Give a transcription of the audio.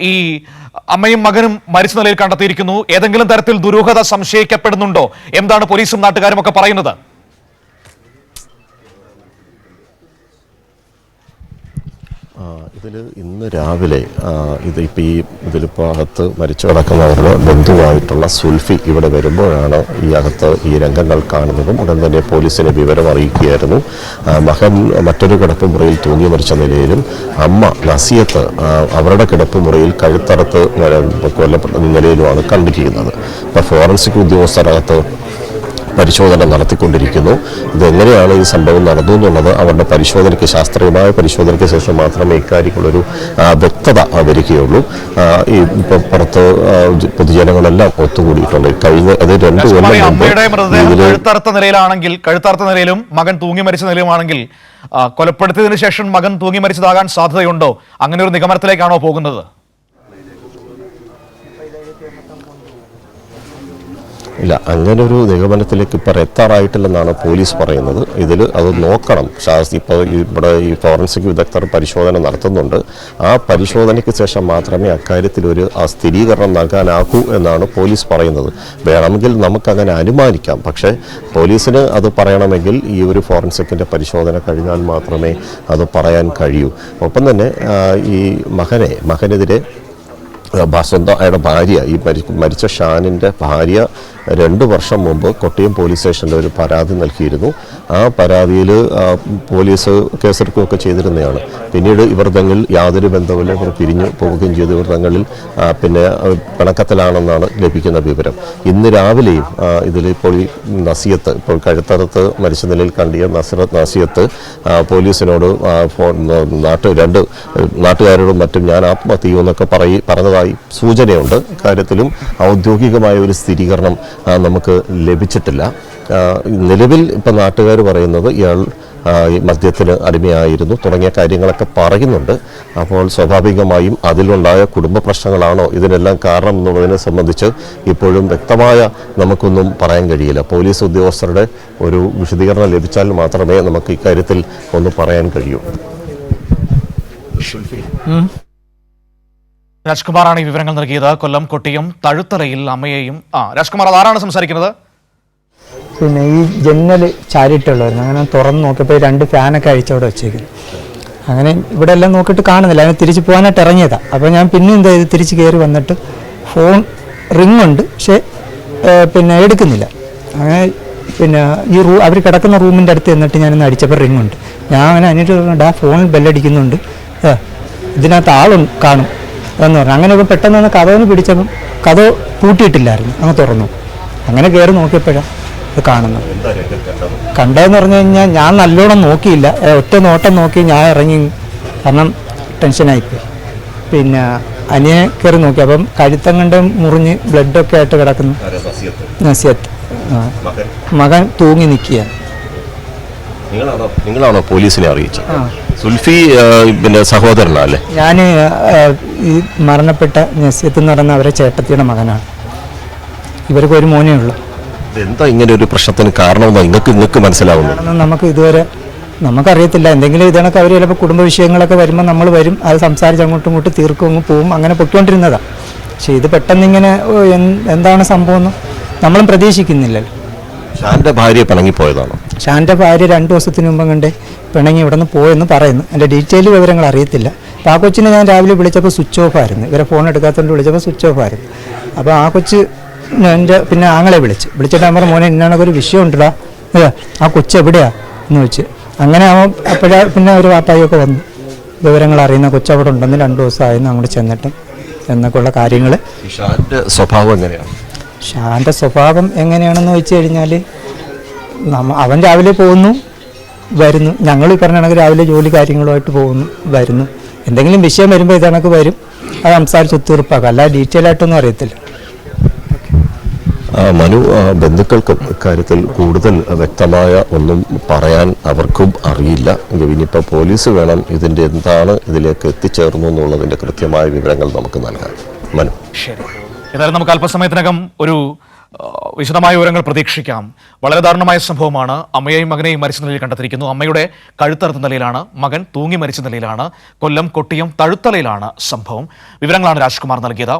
ഈ അമ്മയും മകനും മരിച്ച നിലയിൽ കണ്ടെത്തിയിരിക്കുന്നു. ഏതെങ്കിലും തരത്തിൽ ദുരൂഹത സംശയിക്കപ്പെടുന്നുണ്ടോ? എന്താണ് പോലീസും നാട്ടുകാരും ഒക്കെ പറയുന്നത്? ഇതിൽ ഇന്ന് രാവിലെ ആ, ഇത് ഇപ്പം ഈ ഇതിലിപ്പോൾ അകത്ത് മരിച്ചു കിടക്കുന്നവരുടെ ബന്ധുവായിട്ടുള്ള സുൽഫി ഇവിടെ വരുമ്പോഴാണ് ഈ അകത്ത് ഈ രംഗങ്ങൾ കാണുന്നതും ഉടൻ തന്നെ പോലീസിനെ വിവരം അറിയിക്കുകയായിരുന്നു. മകൻ മറ്റൊരു കിടപ്പ് മുറിയിൽ തൂങ്ങി മരിച്ച നിലയിലും അമ്മ നസിയത്ത് അവരുടെ കിടപ്പ് മുറിയിൽ കഴുത്തറത്ത് കൊല്ലപ്പെട്ട നിലയിലുമാണ് കണ്ടിരിക്കുന്നത്. ഇപ്പോൾ ഫോറൻസിക് ഉദ്യോഗസ്ഥരകത്ത് പരിശോധന നടത്തിക്കൊണ്ടിരിക്കുന്നു. ഇതെങ്ങനെയാണ് ഈ സംഭവം നടന്നു എന്നുള്ളത് അവരുടെ പരിശോധനയ്ക്ക് ശാസ്ത്രീയമായ പരിശോധനയ്ക്ക് ശേഷം മാത്രമേ ഇക്കാര്യങ്ങളൊരു വ്യക്തത വരികയുള്ളൂ. ഈ ഇപ്പം പുറത്ത് പൊതുജനങ്ങളെല്ലാം ഒത്തുകൂടിയിട്ടുണ്ട്. കഴിഞ്ഞ അത് രണ്ട് കൊല്ലം മുമ്പ് കഴുത്തറുത്ത നിലയിലാണെങ്കിൽ കഴുത്തറുത്ത നിലയിലും മകൻ തൂങ്ങി മരിച്ച നിലയിലുമാണെങ്കിൽ ആ, കൊലപ്പെടുത്തിയതിനു ശേഷം മകൻ തൂങ്ങി മരിച്ചതാകാൻ സാധ്യതയുണ്ടോ? അങ്ങനെ ഒരു നിഗമനത്തിലേക്കാണോ പോകുന്നത്? ഇല്ല അങ്ങനെ ഒരു നിഗമനത്തിലേക്ക് ഇപ്പോൾ എത്താറായിട്ടില്ലെന്നാണ് പോലീസ് പറയുന്നത്. ഇതിൽ അത് നോക്കണം. ശാസ്ത്രി ഇപ്പോൾ ഇവിടെ ഈ ഫോറൻസിക് വിദഗ്ധർ പരിശോധന നടത്തുന്നുണ്ട്. ആ പരിശോധനയ്ക്ക് ശേഷം മാത്രമേ അക്കാര്യത്തിൽ ഒരു സ്ഥിരീകരണം നൽകാനാകൂ എന്നാണ് പോലീസ് പറയുന്നത്. വേണമെങ്കിൽ നമുക്കങ്ങനെ അനുമാനിക്കാം. പക്ഷേ പോലീസിന് അത് പറയണമെങ്കിൽ ഈ ഒരു ഫോറൻസിക്കിന്റെ പരിശോധന കഴിഞ്ഞാൽ മാത്രമേ അത് പറയാൻ കഴിയൂ. ഒപ്പം തന്നെ ഈ മകനെ മകനെതിരെ സ്വന്തം അയാളുടെ ഭാര്യ ഈ മരിച്ച ഷാനിന്റെ ഭാര്യ രണ്ട് വർഷം മുമ്പ് കൊട്ടിയം പോലീസ് സ്റ്റേഷനിൽ ഒരു പരാതി നൽകിയിരുന്നു. ആ പരാതിയിൽ പോലീസ് കേസെടുക്കുകയൊക്കെ ചെയ്തിരുന്നതാണ്. പിന്നീട് ഇവർ തങ്ങൾ യാതൊരു ബന്ധവുമില്ല. ഇവർ പിരിഞ്ഞു പോവുകയും ചെയ്തു. ഇവർ തങ്ങളിൽ പിന്നെ പിണക്കത്തിലാണെന്നാണ് ലഭിക്കുന്ന വിവരം. ഇന്ന് രാവിലെയും ഇതിൽ ഇപ്പോൾ ഈ നസിയത്ത് ഇപ്പോൾ കഴുത്തറത്ത് മരിച്ച നിലയിൽ കണ്ടിയ നസറത്ത് നസിയത്ത് പോലീസിനോട് നാട്ട് രണ്ട് നാട്ടുകാരോടും മറ്റും ഞാൻ ആത്മഹത്യ ചെയ്യുമെന്നൊക്കെ പറയി പറഞ്ഞതായി സൂചനയുണ്ട്. കാര്യത്തിലും ഔദ്യോഗികമായ ഒരു സ്ഥിരീകരണം നമുക്ക് ലഭിച്ചിട്ടില്ല. നിലവിൽ ഇപ്പം നാട്ടുകാർ പറയുന്നത് ഇയാൾ മദ്യത്തിന് അടിമയായിരുന്നു തുടങ്ങിയ കാര്യങ്ങളൊക്കെ പറയുന്നുണ്ട്. അപ്പോൾ സ്വാഭാവികമായും അതിലുണ്ടായ കുടുംബ പ്രശ്നങ്ങളാണോ ഇതിനെല്ലാം കാരണം എന്നുള്ളതിനെ സംബന്ധിച്ച് ഇപ്പോഴും വ്യക്തമായ നമുക്കൊന്നും പറയാൻ കഴിയില്ല. പോലീസ് ഉദ്യോഗസ്ഥരുടെ ഒരു വിശദീകരണം ലഭിച്ചാൽ മാത്രമേ നമുക്ക് ഇക്കാര്യത്തിൽ ഒന്ന് പറയാൻ കഴിയൂ. രാജ്കുമാറാണ് ഈ വിവരങ്ങൾ നൽകിയത്. കൊല്ലം കൊട്ടിയും തഴുത്തലയിൽ അമ്മയെയും ആ രാജ്കുമാർ അതാരാണ് സംസാരിക്കുന്നത്? പിന്നെ ഈ ജന്നൽ ചാരിട്ടുള്ളായിരുന്നു അങ്ങനെ തുറന്ന് നോക്കിയപ്പോൾ രണ്ട് ഫാനൊക്കെ അഴിച്ചവിടെ വെച്ചേക്കുന്നു. അങ്ങനെ ഇവിടെ എല്ലാം നോക്കിയിട്ട് കാണുന്നില്ല. അങ്ങനെ തിരിച്ച് പോകാനായിട്ട് ഇറങ്ങിയതാണ് അപ്പോൾ ഞാൻ പിന്നെ എന്താ ചെയ്ത് തിരിച്ച് കയറി വന്നിട്ട് ഫോൺ റിംഗ് ഉണ്ട്. പക്ഷേ പിന്നെ എടുക്കുന്നില്ല. അങ്ങനെ പിന്നെ ഈ റൂ അവർ കിടക്കുന്ന റൂമിന്റെ അടുത്ത് എന്നിട്ട് ഞാനൊന്ന് അടിച്ചപ്പോൾ റിംഗ് ഉണ്ട്. ഞാൻ അങ്ങനെ പറഞ്ഞിട്ട് ആ ഫോണിൽ ബെല്ലടിക്കുന്നുണ്ട് ഇതിനകത്ത് ആളുണ്ട് കാണും. എന്ന് പറഞ്ഞു. അങ്ങനെ ഇപ്പം പെട്ടെന്ന് തന്നെ കഥവിന് പിടിച്ചപ്പം കഥ പൂട്ടിയിട്ടില്ലായിരുന്നു. അങ്ങ് തുറന്നു. അങ്ങനെ കയറി നോക്കിയപ്പോഴാണ് ഇത് കാണുന്നത്. കണ്ടതെന്ന് പറഞ്ഞു കഴിഞ്ഞാൽ ഞാൻ നല്ലോണം നോക്കിയില്ല. ഒറ്റ നോട്ടം നോക്കി ഞാൻ ഇറങ്ങി കാരണം ടെൻഷനായിപ്പോയി പിന്നെ അനിയെ കയറി നോക്കി. അപ്പം കഴുത്തം കണ്ട് മുറിഞ്ഞ് ബ്ലഡൊക്കെ ആയിട്ട് കിടക്കുന്നു. നസിയത്ത്. മകൻ. തൂങ്ങി നിൽക്കുകയാണ്. നിങ്ങളാണോ പോലീസിനെ അറിയിച്ചത്? സുൽഫി പിന്നെ സഹോദരനാ അല്ലേ? ഞാൻ ഈ മരണപ്പെട്ട നസീത്ത് എന്ന് പറയുന്ന അവരെ ചേട്ടത്തിയുടെ മകനാണ്. ഇവർക്ക് ഒരു മോനേ ഉള്ളൂ. എന്താ ഇങ്ങനെ ഒരു പ്രശ്നത്തിന് കാരണമെന്ന് നിങ്ങൾക്ക് നിങ്ങൾക്ക് മനസ്സിലാവുന്നു നമുക്ക് ഇതുവരെ നമുക്കറിയത്തില്ല. എന്തെങ്കിലും ഇതണക്ക് അവർ ചിലപ്പോൾ കുടുംബ വിഷയങ്ങളൊക്കെ വരുമ്പോൾ നമ്മൾ വരും അത് സംസാരിച്ച് അങ്ങോട്ടും ഇങ്ങോട്ടും തീർക്കും അങ്ങ് പോവും അങ്ങനെ പൊയ്ക്കൊണ്ടിരുന്നതാണ് പക്ഷേ ഇത് പെട്ടെന്ന് ഇങ്ങനെ എന്താണ് സംഭവം എന്ന് നമ്മളും പ്രതീക്ഷിക്കുന്നില്ലല്ലോ. ഷാന്റെ ഭാര്യ പിണങ്ങിപ്പോയതാണോ? ഷാന്റെ ഭാര്യ രണ്ടു ദിവസത്തിന് മുമ്പ് കണ്ട് പിണങ്ങി ഇവിടെ നിന്ന് പോയെന്ന് പറയുന്നു. എന്റെ ഡീറ്റെയിൽ വിവരങ്ങൾ അറിയത്തില്ല. അപ്പോൾ ആ കൊച്ചിനെ ഞാൻ രാവിലെ വിളിച്ചപ്പോൾ സ്വിച്ച് ഓഫ് ആയിരുന്നു. ഇവരെ ഫോൺ എടുക്കാത്തതുകൊണ്ട് വിളിച്ചപ്പോൾ സ്വിച്ച് ഓഫ് ആയിരുന്നു. അപ്പോൾ ആ കൊച്ച് എന്റെ പിന്നെ ആങ്ങളെ വിളിച്ച്. വിളിച്ചിട്ട് നമ്മുടെ മോനെ ഇന്നാണെങ്കിൽ ഒരു വിഷയം ഉണ്ടടാ. ആ കൊച്ച് എവിടെയാ? എന്ന് വെച്ച് അങ്ങനെ അവൻ അപ്പോഴാ പിന്നെ ഒരു വാപ്പായൊക്കെ വന്നു. വിവരങ്ങൾ അറിയുന്ന കൊച്ച് അവിടെ ഉണ്ടെന്ന് രണ്ട് ദിവസമായിരുന്നു അങ്ങോട്ട് ചെന്നിട്ട് എന്നൊക്കെയുള്ള കാര്യങ്ങൾ. സ്വഭാവം എങ്ങനെയാണ്? ഷാന്റെ സ്വഭാവം എങ്ങനെയാണെന്ന് വെച്ച് കഴിഞ്ഞാൽ നമ്മ അവൻ രാവിലെ പോകുന്നു വരുന്നു. ഞങ്ങൾ ഈ പറഞ്ഞ കണക്ക് രാവിലെ ജോലി കാര്യങ്ങളുമായിട്ട് പോകുന്നു വരുന്നു. എന്തെങ്കിലും വിഷയം വരുമ്പോൾ ഇതണക്ക് വരും. അത് സംസാരിച്ച് ഒത്തുതീർപ്പാക്കും അല്ലാതെ ഡീറ്റെയിൽ ആയിട്ടൊന്നും അറിയത്തില്ല. മനു ആ, ബന്ധുക്കൾക്കും ഇക്കാര്യത്തിൽ കൂടുതൽ വ്യക്തമായ ഒന്നും പറയാൻ അവർക്കും അറിയില്ല. ഇനിയിപ്പോൾ പോലീസ് വേണം ഇതിന്റെ എന്താണ് ഇതിലേക്ക് എത്തിച്ചേർന്നു എന്നുള്ളതിന്റെ കൃത്യമായ വിവരങ്ങൾ നമുക്ക് നൽകാൻ മനു. ശരി. ഏതായാലും നമുക്ക് അല്പസമയത്തിനകം ഒരു വിശദമായ വിവരങ്ങൾ പ്രതീക്ഷിക്കാം. വളരെ ദാരുണമായ സംഭവമാണ്. അമ്മയെയും മകനെയും മരിച്ച നിലയിൽ കണ്ടെത്തിയിരിക്കുന്നു. അമ്മയുടെ കഴുത്തറുത്ത നിലയിലാണ്. മകൻ തൂങ്ങി മരിച്ച നിലയിലാണ്. കൊല്ലം കൊട്ടിയം തഴുത്തലയിലാണ് സംഭവം. വിവരങ്ങളാണ് രാജ്കുമാർ നൽകിയത്.